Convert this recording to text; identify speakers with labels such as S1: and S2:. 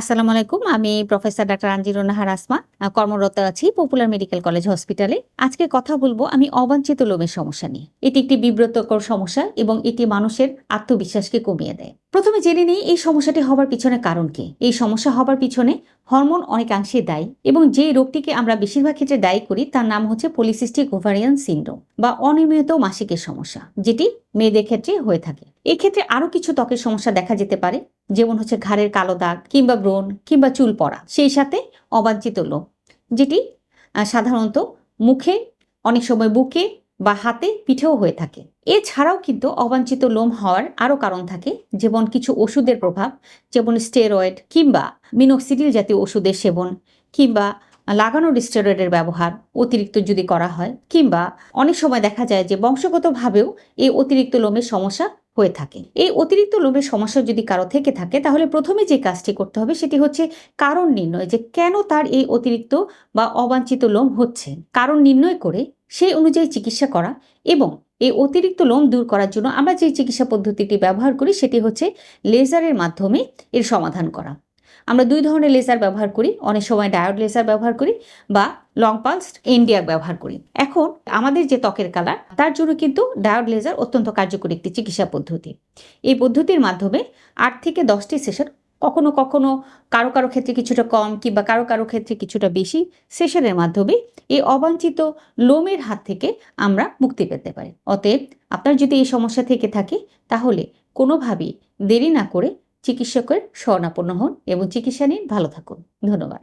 S1: আসসালামু আলাইকুম, আমি প্রফেসর ডাক্তার আঞ্জিরুন নাহার আসমা কর্মরত আছি পপুলার মেডিকেল কলেজ হসপিটালে। আজকে কথা বলব আমি অবাঞ্ছিত লোমের সমস্যা নিয়ে। এটি একটি বিব্রতকর সমস্যা এবং এটি মানুষের আত্মবিশ্বাসকে কমিয়ে দেয়। প্রথমে জেনে নিই, এই সমস্যাটি হবার পিছনে কারণ কি? এই সমস্যা হবার পিছনে হরমোন অনেকাংশে দায়ী এবং যে রোগটিকে আমরা বেশিরভাগ ক্ষেত্রে দায়ী করি, তার নাম হচ্ছে পলিসিস্টিক ওভারিয়ান সিন্ড্রোম বা অনিয়মিত মাসিকের সমস্যা, যেটি মেয়েদের ক্ষেত্রে হয়ে থাকে। এই ক্ষেত্রে আরও কিছু ত্বকের সমস্যা দেখা যেতে পারে, যেমন হচ্ছে ঘাড়ের কালো দাগ কিংবা ব্রণ কিংবা চুল পড়া, সেই সাথে অবাঞ্ছিত লোম, যেটি সাধারণত মুখে, অনেক সময় বুকে বা হাতে পিঠেও হয়ে থাকে। এছাড়াও কিন্তু অবাঞ্ছিত লোম হওয়ার আরও কারণ থাকে, যেমন কিছু ওষুধের প্রভাব, যেমন স্টেরয়েড কিংবা মিনোক্সিডিল জাতীয় ওষুধের সেবন কিংবা লাগানো স্টেরয়েডের ব্যবহার অতিরিক্ত যদি করা হয়, কিংবা অনেক সময় দেখা যায় যে বংশগতভাবেও এই অতিরিক্ত লোমের সমস্যা হয়ে থাকে। এই অতিরিক্ত লোমের সমস্যা যদি কারও থেকে থাকে, তাহলে প্রথমে যে কাজটি করতে হবে সেটি হচ্ছে কারণ নির্ণয় যে কেন তার এই অতিরিক্ত বা অবাঞ্ছিত লোম হচ্ছে। কারণ নির্ণয় করে সেই অনুযায়ী চিকিৎসা করা এবং এই অতিরিক্ত লোম দূর করার জন্য আমরা যে চিকিৎসা পদ্ধতিটি ব্যবহার করি সেটি হচ্ছে লেজারের মাধ্যমে এর সমাধান করা। আমরা দুই ধরনের লেজার ব্যবহার করি। অনেক সময় ডায়োড লেজার ব্যবহার করি বা লং পালস ইন্ডিয়া ব্যবহার করি। এখন আমাদের যে ত্বকের কালার তার জন্য কিন্তু ডায়োড লেজার অত্যন্ত কার্যকরী একটি চিকিৎসা পদ্ধতি। এই পদ্ধতির মাধ্যমে আট থেকে দশটি সেশন কখনো কখনো কারও কারও ক্ষেত্রে কিছুটা কম কিংবা কারও কারও ক্ষেত্রে কিছুটা বেশি সেশনের মাধ্যমে এই অবাঞ্ছিত লোমের হাত থেকে আমরা মুক্তি পেতে পারি। অতএব আপনার যদি এই সমস্যা থেকে থাকে, তাহলে কোনোভাবেই দেরি না করে চিকিৎসকের শরণাপন্ন হন এবং চিকিৎসা নিয়ে ভালো থাকুন। ধন্যবাদ।